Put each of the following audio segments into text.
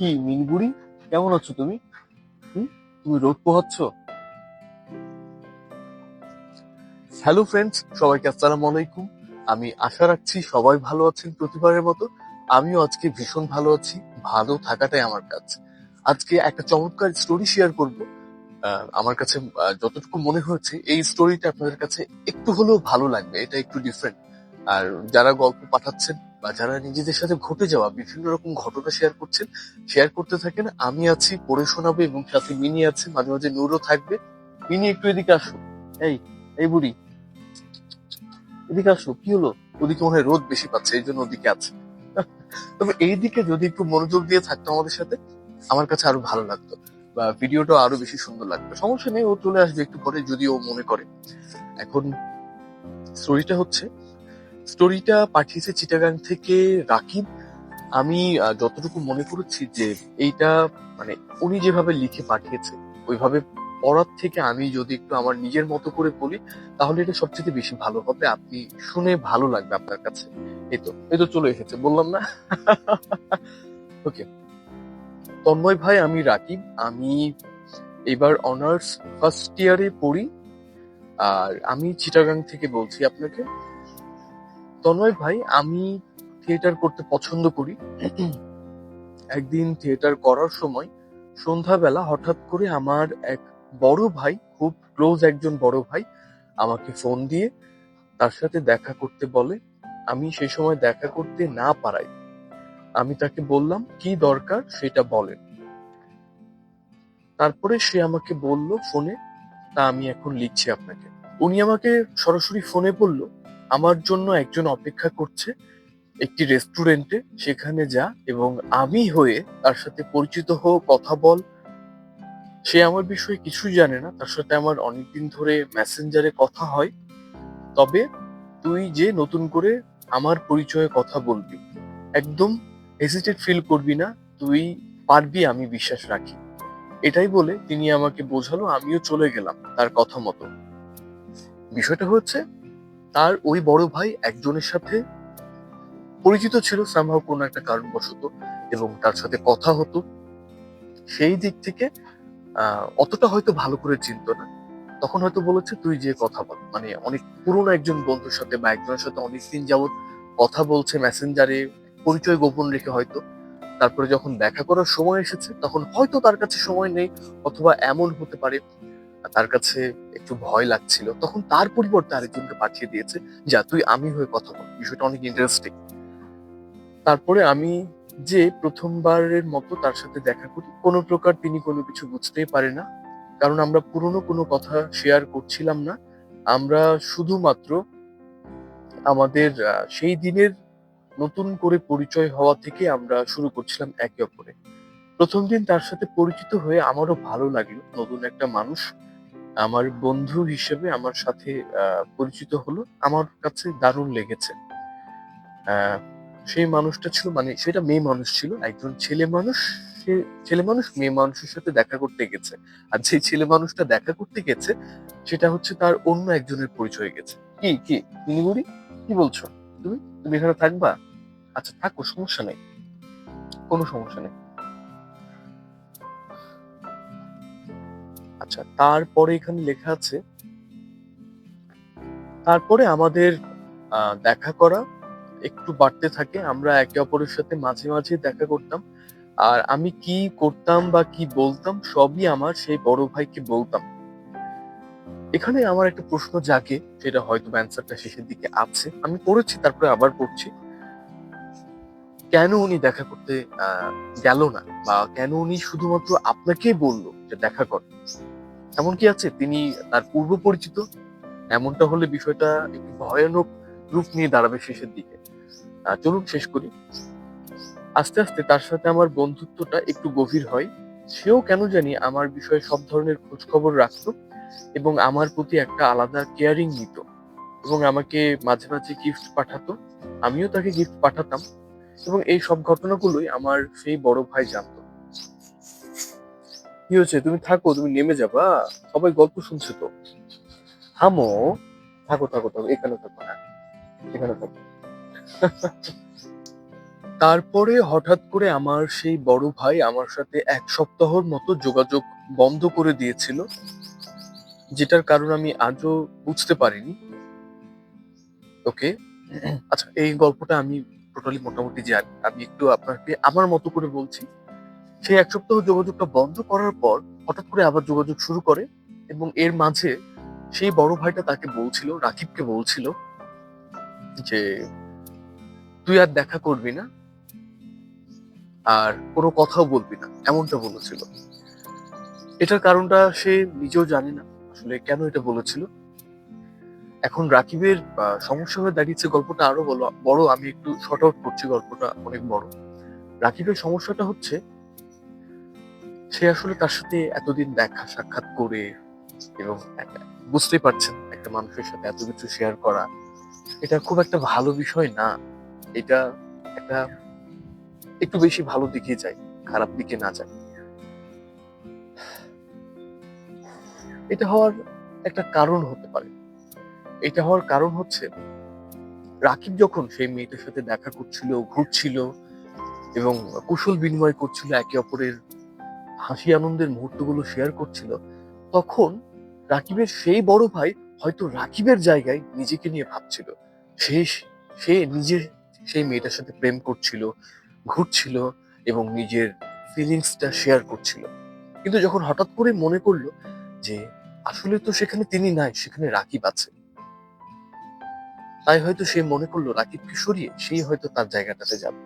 কি মিনগুড়ি কেমন আছো তুমি? তুমি রোদ পোহাচ্ছ? হ্যালো ফ্রেন্ডস সবাইকে আসসালামু আলাইকুম। আমি আশা রাখছি সবাই ভালো আছেন প্রতিবারের মতো। আমিও আজকে ভীষণ ভালো আছি, ভালো থাকাটাই আমার কাজ। আজকে একটা চমৎকার স্টোরি শেয়ার করব। আমার কাছে যতটুকু মনে হয়েছে, এই স্টোরিটা আপনাদের কাছে একটু হলেও ভালো লাগবে, এটা একটু ডিফারেন্ট আর যারা গল্প পাঠাচ্ছেন বা যারা নিজেদের সাথে ঘটে যাওয়া, বিভিন্ন রকম ঘটনা শেয়ার করছেন শেয়ার করতে থাকেন, আমি আছি, পড়ে শোনাবো এবং সাথে মিনি আছে, মাঝে মাঝে নূরও থাকবে। মিনি, একটু এদিকে আসো। এই এই বুড়ি। এদিকে আসো, কি হলো? ওদিকে মনে হয় রোদ বেশি পাচ্ছে, এই জন্য ওদিকে আছে। তবে এই দিকে যদি একটু মনোযোগ দিয়ে থাকতো আমাদের সাথে, আমার কাছে আরও ভালো লাগতো বা ভিডিওটা আরও বেশি সুন্দর লাগতো। সমস্যা নেই, ও চলে আসবে একটু পরে, যদি ও মনে করে। এখন স্টোরিটা হচ্ছে স্টোরিটা পাঠিয়েছে চিটাগাং থেকে রাকিব। আমি যতটুকু মনে করেছি যে এইটা মানে উনি যেভাবে লিখে পাঠিয়েছে, ওইভাবে পড়ার থেকে আমি যদি একটু আমার নিজের মতো করে বলি, তাহলে এটা সবচেয়ে বেশি ভালো হবে। আপনি শুনে ভালো লাগবে আপনার কাছে। এই তো এই তো চলে এসেছে, বললাম না? ওকে তন্ময় ভাই, আমি রাকিব। আমি এবার অনার্স ফার্স্ট ইয়ারে পড়ি। আর আমি চিটাগাং থেকে বলছি আপনাকে তন্ময় ভাই, আমি থিয়েটার করতে পছন্দ করি। একদিন থিয়েটার করার সময় সন্ধ্যাবেলা হঠাৎ করে আমার এক বড় ভাই, খুব ক্লোজ একজন বড় ভাই, আমাকে ফোন দিয়ে তার সাথে দেখা করতে বলে, আমি সেই সময় দেখা করতে না পারাই। আমি তাকে বললাম, কি দরকার? সেটা বলেন তারপরে সে আমাকে বলল ফোনে তা আমি এখন লিখছি আপনাকে। উনি আমাকে সরাসরি ফোনে বলল আমার জন্য একজন অপেক্ষা করছে একটি রেস্টুরেন্টে সেখানে যা এবং আমি হয়ে তার সাথে পরিচিত হো কথা বল। সে আমার বিষয়ে কিছুই জানে না, তার সাথে আমার অনেকদিন ধরে মেসেঞ্জারে কথা হয়। তবে তুই যে নতুন করে আমার পরিচয়ে কথা বলবি, একদম হেজিটেট ফিল করবি না, তুই পারবি আমি বিশ্বাস রাখি। এটাই বলে তিনি আমাকে বোঝালো, আমিও চলে গেলাম তার কথা মতো। বিষয়টা হচ্ছে তার ওই বড় ভাই একজনের সাথে পরিচিত ছিল সামহাও কোনো একটা কারণবশত, এবং তার সাথে কথা হতো। সেই দিক থেকে অতটা হয়তো ভালো করে চিনত না। তখন হয়তো বলেছে, তুই যে কথা বল মানে অনেক পুরনো একজন বন্ধুর সাথে বা একজনের সাথে অনেকদিন যাবৎ কথা বলছে মেসেঞ্জারে, পরিচয় গোপন রেখে হয়তো। তারপরে যখন দেখা করার সময় এসেছে, তখন হয়তো তার কাছে সময় নেই, অথবা এমন হতে পারে তার কাছে একটু ভয় লাগছিল, তখন তার পরিবর্তে আরেকজনকে পাঠিয়ে দিয়েছে, যা, তুই আমি হয়ে কথা বল। বিষয়টা অনেক ইন্টারেস্টিং তারপরে আমি যে প্রথমবারের মতো তার সাথে দেখা করি, কোনো প্রকার তিনি কোনো কিছু বুঝতেই পারে না, কারণ আমরা পুরনো কোনো কথা শেয়ার করছিলাম না। আমরা শুধুমাত্র আমাদের সেই দিনের নতুন করে পরিচয় হওয়া থেকে আমরা শুরু করছিলাম একে অপরে। প্রথম দিন তার সাথে পরিচিত হয়ে আমারও ভালো লাগল, নতুন একটা মানুষ। আমার বন্ধু হিসেবে আমার সাথে পরিচিত হলো। আমার কাছে দারুণ লেগেছে। সেই মানুষটা ছিল মানে সেটা মেয়ে মানুষ ছিল। একজন ছেলে মানুষ, সে ছেলে মানুষ মেয়ে মানুষের সাথে দেখা করতে গেছে। আর যে ছেলে মানুষটা দেখা করতে গেছে, সেটা হচ্ছে তার অন্য একজনের পরিচয় গেছে। কি কি? নিগুড়ি কি বলছো? তুমি? তুমি এখানে থাকবা? আচ্ছা থাকো, সমস্যা নেই। কোনো সমস্যা নেই। আচ্ছা তারপরে এখানে লেখা আছে, তারপরে আমাদের দেখা করা একটু বাড়তে থাকে, আমরা একে অপরের সাথে মাঝে মাঝে দেখা করতাম, আর আমি কি করতাম বা কি বলতাম সবই আমার সেই বড় ভাইকে বলতাম। এখানে আমার একটা প্রশ্ন জাগে, সেটা হয়তো অ্যান্সারটা শেষের দিকে আছে, আমি পড়েছি তারপরে আবার পড়ছি কেন উনি দেখা করতে গেল না? বা কেন উনি শুধুমাত্র আপনাকেই বলল যে দেখা কর? এমন কি আছে? তিনি তার পূর্ব পরিচিত? এমনটা হলে বিষয়টা একটু ভয়ানক রূপ নিয়ে দাঁড়াবে শেষের দিকে। চলুন শেষ করি। আস্তে আস্তে তার সাথে আমার বন্ধুত্বটা একটু গভীর হয়। সেও কেন জানি আমার বিষয়ে সব ধরনের খোঁজ খবর রাখতো এবং আমার প্রতি একটা আলাদা কেয়ারিং নিত এবং আমাকে মাঝে মাঝে গিফট পাঠাতো। আমিও তাকে গিফট পাঠাতাম। এবং এই সব ঘটনাগুলোই আমার সেই বড় ভাই জানতো। কি হয়েছে? তুমি থাকো, তুমি নেমে যাবা। সবাই গল্প শুনছে তো। থামো। থাকো থাকো থাকো। এখানে থাকো হ্যাঁ। এখানে থাকো। তারপরে হঠাৎ করে আমার সেই বড় ভাই আমার সাথে এক সপ্তাহর মতো যোগাযোগ বন্ধ করে দিয়েছিল, যেটার কারণ আমি আজও বুঝতে পারিনি। ওকে? আচ্ছা এই গল্পটা আমি টোটালি মোটামুটি জানি আমি একটু আপনাকে আমার মতো করে বলছি, সেই এক সপ্তাহ যোগাযোগটা বন্ধ করার পর হঠাৎ করে আবার যোগাযোগ শুরু করে এবং এর মাঝে সেই বড় ভাইটা তাকে বলছিল, রাকিবকে বলছিল যে, তুই আর দেখা করবি না আর কোনো কথাও বলবি না। এমনটা বলেছিল। এটার কারণটা সে নিজেও জানে না, আসলে কেন এটা বলেছিল। এখন রাকিবের সমস্যা হয়ে দাঁড়িয়েছে গল্পটা আরও বলো, বড়, আমি একটু শর্ট আউট করছি গল্পটা অনেক বড়। রাকিবের সমস্যাটা হচ্ছে, সে আসলে তার সাথে এতদিন দেখা, সাক্ষাৎ করে এবং বুঝতেই পারছেন একটা মানুষের সাথে এত কিছু শেয়ার করা, এটা খুব একটা ভালো বিষয় না। এটা একটা একটু বেশি ভালো দিকে যায়, খারাপ দিকে না যায়। এটা হওয়ার একটা কারণ হতে পারে। এটা হওয়ার কারণ হচ্ছে, রাকিব যখন সেই মেয়েটার সাথে দেখা করছিল, ঘুরছিল এবং কুশল বিনিময় করছিল একে অপরের হাসি আনন্দের মুহূর্তগুলো শেয়ার করছিল, তখন রাকিবের সেই বড় ভাই হয়তো রাকিবের জায়গায় নিজেকে নিয়ে ভাবছিল। সে সে নিজে সেই মেয়েটার সাথে প্রেম করছিল, ঘুরছিল এবং নিজের ফিলিংসটা শেয়ার করছিল। কিন্তু যখন হঠাৎ করে মনে করল যে আসলে তো সেখানে তিনি নাই, সেখানে রাকিব আছে তাই হয়তো সে মনে করল রাকিবকে সরিয়ে সেই হয়তো তার জায়গাটাতে যাবে।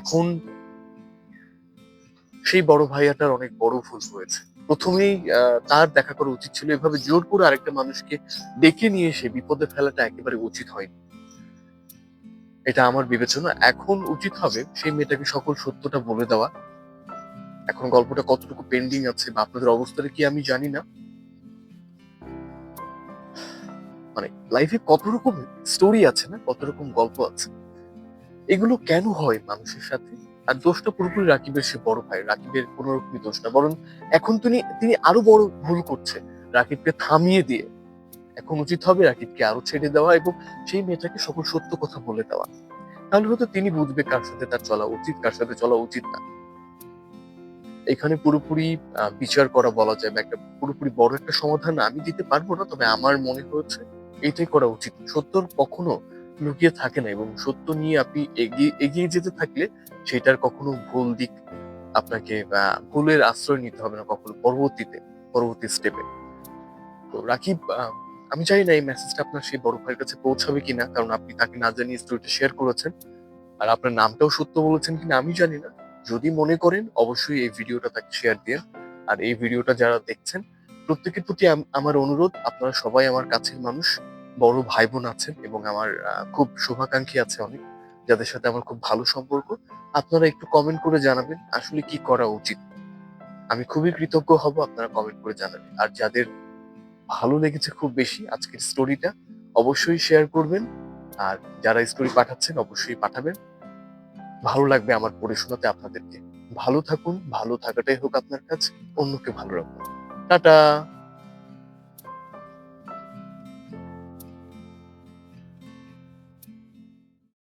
এখন সেই বড় ভাইয়াটার অনেক বড় ভুল হয়েছে। প্রথমেই তার দেখা করা উচিত ছিল এভাবে জোর করে আরেকটা মানুষকে ডেকে নিয়ে এসে বিপদে ফেলাটা একেবারে উচিত হয়নি। এটা আমার বিবেচনা। এখন উচিত হবে সেই মেয়েটাকে সকল সত্যটা বলে দেওয়া। এখন গল্পটা কতটুকু পেন্ডিং আছে বা আপনাদের অবস্থাটা কি আমি জানি না। মানে লাইফে কত রকম স্টোরি আছে না কত রকম গল্প আছে, এগুলো কেন হয় মানুষের সাথে? আর দোষটা পুরোপুরি রাকিবের সে বড় ভাই, রাকিবের কোনো রকমই দোষ না। বরং এখন তিনি তিনি আরও বড় ভুল করছে, রাকিবকে থামিয়ে দিয়ে। এখন উচিত হবে রাকিবকে আরও ছেড়ে দেওয়া এবং সেই মেয়েটাকে সকল সত্য কথা বলে দেওয়া। তাহলে হয়তো তিনি বুঝবে কার সাথে তার চলা উচিত, কার সাথে চলা উচিত না। এখানে পুরোপুরি বিচার করা বলা যায় একটা পুরোপুরি বড় একটা সমাধান আমি দিতে পারব না, তবে আমার মনে হয়েছে এটাই করা উচিত। সত্যর কখনো লুকিয়ে থাকে না এবং সত্য নিয়ে আপনি এগিয়ে এগিয়ে যেতে থাকলে সেটার কখনো ভুল দিক আপনাকে ভুলের আশ্রয় নিতে হবে না কখনো পরবর্তীতে, পরবর্তী স্টেপে তো রাকিব আমি জানি না এই মেসেজটা আপনার সেই বড় ভাইয়ের কাছে পৌঁছাবে কিনা, কারণ আপনি তাকে না জানিয়ে স্টোরিটা শেয়ার করেছেন। আর আপনার নামটাও সত্য বলেছেন কিনা আমি জানি না। যদি মনে করেন, অবশ্যই এই ভিডিওটা তাকে শেয়ার দিন আর এই ভিডিওটা যারা দেখছেন প্রত্যেকের প্রতি আমার অনুরোধ, আপনারা সবাই আমার কাছের মানুষ, বড় ভাই বোন আছেন এবং আমার খুব শুভাকাঙ্ক্ষী আছে অনেক, যাদের সাথে আমার খুব ভালো সম্পর্ক। আপনারা একটু কমেন্ট করে জানাবেন, আসলে কি করা উচিত? আমি খুবই কৃতজ্ঞ হব আপনারা কমেন্ট করে জানাবেন। আর যাদের ভালো লেগেছে খুব বেশি আজকের স্টোরিটা অবশ্যই শেয়ার করবেন। আর যারা স্টোরি পাঠাচ্ছেন, অবশ্যই পাঠাবেন। ভালো লাগবে আমার পড়ে শোনাতে আপনাদেরকে। ভালো থাকুন, ভালো থাকাটাই হোক আপনার কাছে অন্যকে ভালো রাখুন। টাটা